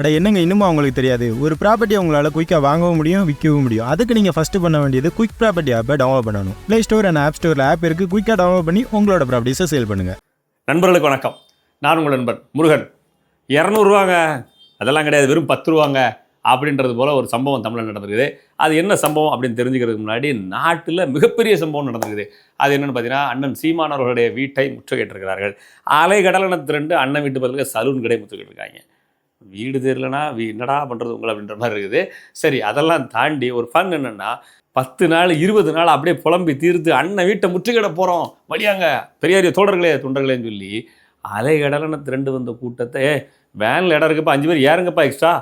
அட என்னங்க இன்னுமா அவங்களுக்கு தெரியாது? ஒரு ப்ராப்பர்ட்டி உங்களால் குயிக்காக வாங்கவும் முடியும் விற்கவும் முடியும். அதுக்கு நீங்கள் ஃபஸ்ட்டு பண்ண வேண்டியது குயிக் ப்ராப்பர்ட்டி ஆப்பை டவுன்லோட் பண்ணணும். ப்ளே ஸ்டோர் அண்ட் ஆப் ஸ்டோரில் ஆப் இருக்குது குயிக்காக டவுன்லோட் பண்ணி உங்களோட ப்ராப்பர்ட்டிஸை சேல் பண்ணுங்கள் நண்பர்களுக்கு வணக்கம். நான் உங்கள் நண்பன் முருகன். இரநூறுவாங்க. அதெல்லாம் கிடையாது. வெறும் பத்து ரூபாங்க அப்படின்றது போல் ஒரு சம்பவம் தமிழில் நடந்திருக்குது. அது என்ன சம்பவம் அப்படின்னு தெரிஞ்சுக்கிறதுக்கு முன்னாடி நாட்டில் மிகப்பெரிய சம்பவம் நடந்திருக்குது. அது என்னென்னு பார்த்தீங்கன்னா அண்ணன் சீமானவர்களுடைய வீட்டை முற்றுகையிட்டிருக்கிறார்கள். அலை கடலன திரண்டு அண்ணன் வீட்டு பதிலுக்கு சலூன் கடை முற்றுகையிட்டிருக்காங்க. வீடு தெரிலனா வீ என்னடா பண்ணுறது உங்களை அப்படின்ற மாதிரி இருக்குது. சரி அதெல்லாம் தாண்டி ஒரு ஃபன் என்னென்னா பத்து நாள் இருபது நாள் அப்படியே புலம்பி தீர்த்து அண்ணன் வீட்டை முற்றுகிட போகிறோம் வழியாங்க. பெரியாரிய தோழர்களே தொண்டர்களேன்னு சொல்லி அலைகடலன திரண்டு வந்த கூட்டத்தை வேனில் இடம் இருக்குப்பா அஞ்சு பேர் ஏறுங்கப்பா எக்ஸ்ட்ரா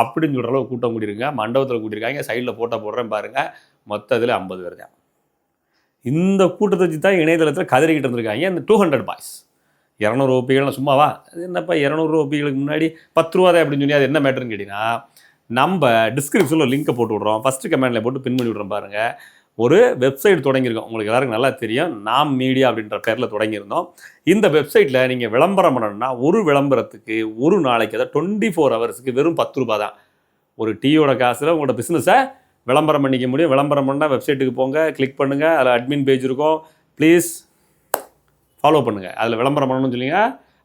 அப்படின்னு சொல்கிற அளவு கூட்டம் கூட்டியிருங்க மண்டபத்தில் கூட்டியிருக்காங்க சைடில் ஃபோட்டோ போடுறேன் பாருங்கள் மொத்தத்தில் ஐம்பது பேர் தான். இந்த கூட்டத்தை வச்சு தான் இணையதளத்தில் கதறிக்கிட்டு இருந்திருக்காங்க. இந்த டூ ஹண்ட்ரட் பாய்ஸ் இரநூறு ஓபிகள் சும்மாவா அது என்னப்பா இரநூறு ஓபிகளுக்கு முன்னாடி பத்து ரூபா தான் அப்படின்னு சொல்லி அது என்ன மேட்டர்னு கேட்டிங்கன்னா நம்ம டிஸ்கிரிப்ஷனில் லிங்கை போட்டு விட்றோம். ஃபஸ்ட்டு கமெண்டில் போட்டு பின் பண்ணி விட்றோம் பாருங்கள் ஒரு வெப்சைட் தொடங்கியிருக்கோம். உங்களுக்கு எல்லாருக்கும் நல்லா தெரியும். நாம் மீடியா அப்படின்ற பேரில் தொடங்கியிருந்தோம். இந்த வெப்சைட்டில் நீங்கள் விளம்பரம் பண்ணணும்னா ஒரு விளம்பரத்துக்கு ஒரு நாளைக்கு அதாவது டுவெண்ட்டி ஃபோர் ஹவர்ஸுக்கு வெறும் பத்து ரூபா தான் ஒரு டீயோட காசில் உங்களோட பிஸ்னஸை விளம்பரம் பண்ணிக்க முடியும். விளம்பரம் பண்ணால் வெப்சைட்டுக்கு போங்க கிளிக் பண்ணுங்கள் அதில் அட்மின் பேஜ் இருக்கும். ப்ளீஸ் ஃபாலோ பண்ணுங்கள் அதில் விளம்பரம் பண்ணணும்னு சொல்லிங்க.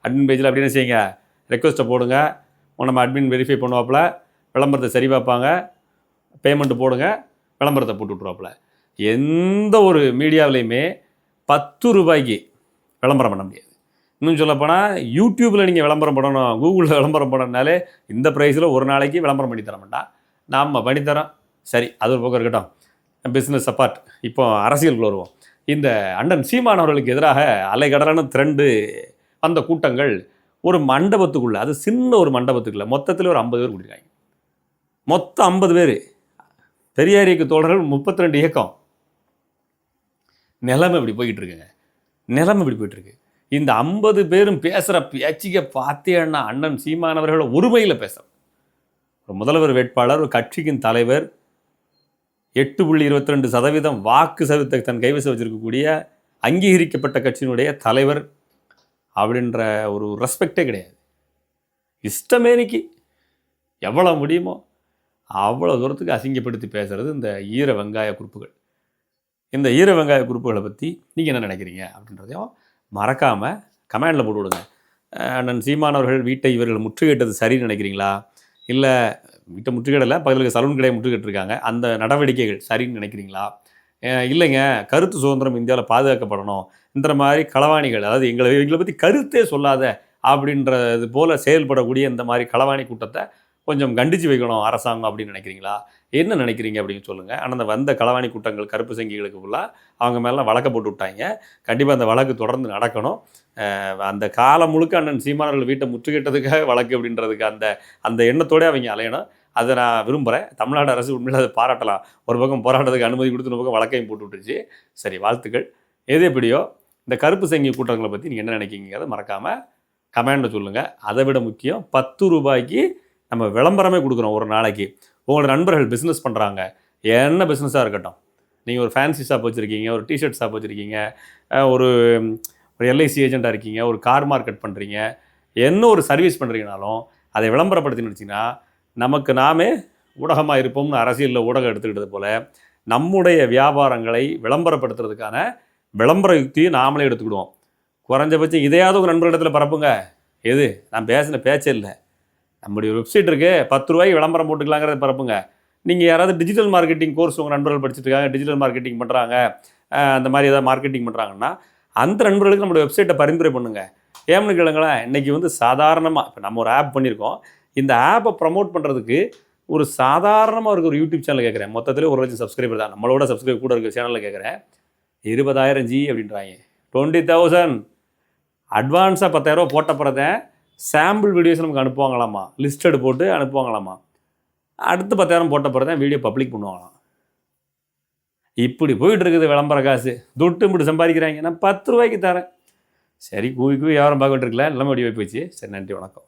அட்மின் பேஜில் அப்படின்னு செய்யுங்க? ரெக்வஸ்ட்டை போடுங்க. நம்ம அட்மின் வெரிஃபை பண்ணுவாப்புல. விளம்பரத்தை சரி பார்ப்பாங்க. பேமெண்ட்டு போடுங்க. விளம்பரத்தை போட்டு விட்ருவாப்புல எந்த ஒரு மீடியாவிலையுமே பத்து ரூபாய்க்கு விளம்பரம் பண்ண முடியாது. இன்னும் சொல்லப்போனால் யூடியூப்பில் நீங்கள் விளம்பரம் பண்ணணும். கூகுளில் விளம்பரம் பண்ணனாலே இந்த ப்ரைஸில் ஒரு நாளைக்கு விளம்பரம் பண்ணி தர மாட்டான் நாம் பண்ணித்தரோம் சரி அது ஒரு பக்கம் இருக்கட்டும். பிஸ்னஸ் சப்பார்ட் இப்போ அரசியலுக்குள்ள வருவோம். இந்த அண்ணன் சீமான் அவர்களுக்கு எதிராக அலைகடலான திரண்டு வந்த கூட்டங்கள் ஒரு மண்டபத்துக்குள்ளே அது சின்ன ஒரு மண்டபத்துக்குள்ளே மொத்தத்தில் ஒரு ஐம்பது பேர் கூட்டிருக்காங்க மொத்தம் ஐம்பது பேர். பெரியார் இயக்க தோழர்கள் முப்பத்தி ரெண்டு இயக்கம். நிலைமை இப்படி போய்கிட்டு இருக்குங்க நிலைமை இப்படி போயிட்டுருக்கு. இந்த ஐம்பது பேரும் பேசுகிற பேச்சுக்க பார்த்தேன்னா அண்ணன் சீமானவர்களை ஒருமையில் பேசுகிறார் ஒரு முதல்வர் வேட்பாளர் ஒரு கட்சியின் தலைவர் எட்டு புள்ளி இருபத்தி ரெண்டு சதவீதம் வாக்கு சதவீதத்தை தன் கைவசம் வச்சிருக்கக்கூடிய அங்கீகரிக்கப்பட்ட கட்சியினுடைய தலைவர் அப்படின்ற ஒரு ரெஸ்பெக்டே கிடையாது. இஷ்டமேனிக்கு எவ்வளோ முடியுமோ அவ்வளோ தூரத்துக்கு அசிங்கப்படுத்தி பேசுகிறது இந்த ஈர வெங்காய குறிப்புகள். இந்த ஈர வெங்காய குறிப்புகளை பற்றி நீங்கள் என்ன நினைக்கிறீங்க அப்படின்றதையும் மறக்காமல் கமெண்டில் போட்டு விடுங்க. அண்ணன் சீமானவர்கள் வீட்டை இவர்கள் முற்றுகையிட்டது சரின்னு நினைக்கிறீங்களா? இல்லை வீட்டை முற்றுகையிடலை பக்கத்தில் சலூன் கடையை முற்றுகையிட்டிருக்காங்க. அந்த நடவடிக்கைகள் சரின்னு நினைக்கிறீங்களா? இல்லைங்க. கருத்து சுதந்திரம் இந்தியாவில் பாதுகாக்கப்படணும். இந்த மாதிரி களவாணிகள் அதாவது எங்களை எங்களை பற்றி கருத்தே சொல்லாத அப்படின்றது போல் செயல்படக்கூடிய இந்த மாதிரி களவாணி கூட்டத்தை கொஞ்சம் கண்டித்து வைக்கணும் அரசாங்கம் அப்படின்னு நினைக்கிறீங்களா? என்ன நினைக்கிறீங்க அப்படின்னு சொல்லுங்கள் ஆனால் அந்த வந்த களவாணி கூட்டங்கள் கருப்பு சங்கிகளுக்கு ஃபுல்லாக அவங்க மேலாம் வழக்க போட்டு விட்டாங்க. கண்டிப்பாக அந்த வழக்கு தொடர்ந்து நடக்கணும். அந்த காலம் முழுக்க அண்ணன் சீமானவர்கள் வீட்டை முற்றுகிட்டதுக்காக வழக்கு அப்படின்றதுக்கு அந்த அந்த எண்ணத்தோடு அவங்க அலையணும். அதை நான் விரும்புகிறேன் தமிழ்நாடு அரசு உண்மையில் அதை பாராட்டலாம். ஒரு பக்கம் போராட்டத்துக்கு அனுமதி கொடுத்து ஒரு பக்கம் வழக்கையும் போட்டு விட்டுருச்சு. சரி வாழ்த்துக்கள். எது எப்படியோ இந்த கருப்பு சங்கி கூட்டங்களை பற்றி நீங்கள் என்ன நினைக்கிறீங்கிறத மறக்காமல் கமெண்டில் சொல்லுங்கள் அதை விட முக்கியம் பத்து ரூபாய்க்கு நம்ம விளம்பரமே கொடுக்குறோம் ஒரு நாளைக்கு. உங்களோட நண்பர்கள் பிஸ்னஸ் பண்ணுறாங்க என்ன பிஸ்னஸாக இருக்கட்டும். நீங்கள் ஒரு ஃபேன்சி ஷாப் வச்சுருக்கீங்க ஒரு டிஷர்ட் ஷாப் வச்சுருக்கீங்க ஒரு ஒரு எல்ஐசி ஏஜெண்ட்டாக இருக்கீங்க ஒரு கார் மார்க்கெட் பண்ணுறீங்க என்ன ஒரு சர்வீஸ் பண்ணுறீங்கனாலும் அதை விளம்பரப்படுத்தின்னு வச்சிங்கன்னா நமக்கு நாமே ஊடகமாக இருப்போம்னு அரசியலில் ஊடகம் எடுத்துக்கிட்டது போல் நம்முடைய வியாபாரங்களை விளம்பரப்படுத்துறதுக்கான விளம்பர யுக்தியை நாமளே எடுத்துக்கிடுவோம். குறைஞ்சபட்சம் இதையாவது ஒரு நண்பர்களிடத்தில் பரப்புங்க. எது? நான் பேசின பேச்சே இல்லை. நம்முடைய வெப்சைட் இருக்குது பத்து ரூபாய்க்கு விளம்பரம் போட்டுக்கலாங்கிறத பரப்புங்க. நீங்கள் யாராவது டிஜிட்டல் மார்க்கெட்டிங் கோர்ஸ் உங்கள் நண்பர்கள் படிச்சுட்டு இருக்காங்க டிஜிட்டல் மார்க்கெட்டிங் பண்ணுறாங்க அந்த மாதிரி ஏதாவது மார்க்கெட்டிங் பண்ணுறாங்கன்னா அந்த நண்பர்களுக்கு நம்மளோட வெப்சைட்டை பரிந்துரை பண்ணுங்கள் ஏன்னு கேளுங்களேன் இன்றைக்கி வந்து சாதாரணமாக இப்போ நம்ம ஒரு ஆப் பண்ணியிருக்கோம். இந்த ஆப்பை ப்ரமோட் பண்ணுறதுக்கு ஒரு சாதாரணமாக இருக்க ஒரு யூடியூப் சேனல் கேட்குறேன் மொத்தத்தில் ஒரு லட்சம் சப்ஸ்கிரைபர் தான். நம்மளோட சப்ஸ்கிரைப் கூட இருக்க சேனலில் கேட்குறேன் இருபதாயிரம் ஜி அப்படின்றாங்க. டுவெண்ட்டி தௌசண்ட் அட்வான்ஸாக பத்தாயிரரூபா போட்ட பிறந்தேன் சாம்பிள் வீடியோஸ் நமக்கு அனுப்புவாங்களாமா? லிஸ்டட் போட்டு அனுப்புவாங்களாமா? அடுத்து பத்தாயிரம் போட்ட பிறந்தேன் வீடியோ பப்ளிக் பண்ணுவாங்களாம். இப்படி போயிட்டு இருக்குது விளம்பர காசு. துட்டு இப்படி சம்பாதிக்கிறாங்க. நான் பத்து ரூபாய்க்கு தரேன். சரி கூவி கூவி வியாபாரம் பார்க்க வேண்டியிருக்கல எல்லாமே வடி போயிடுச்சு சரி நன்றி வணக்கம்.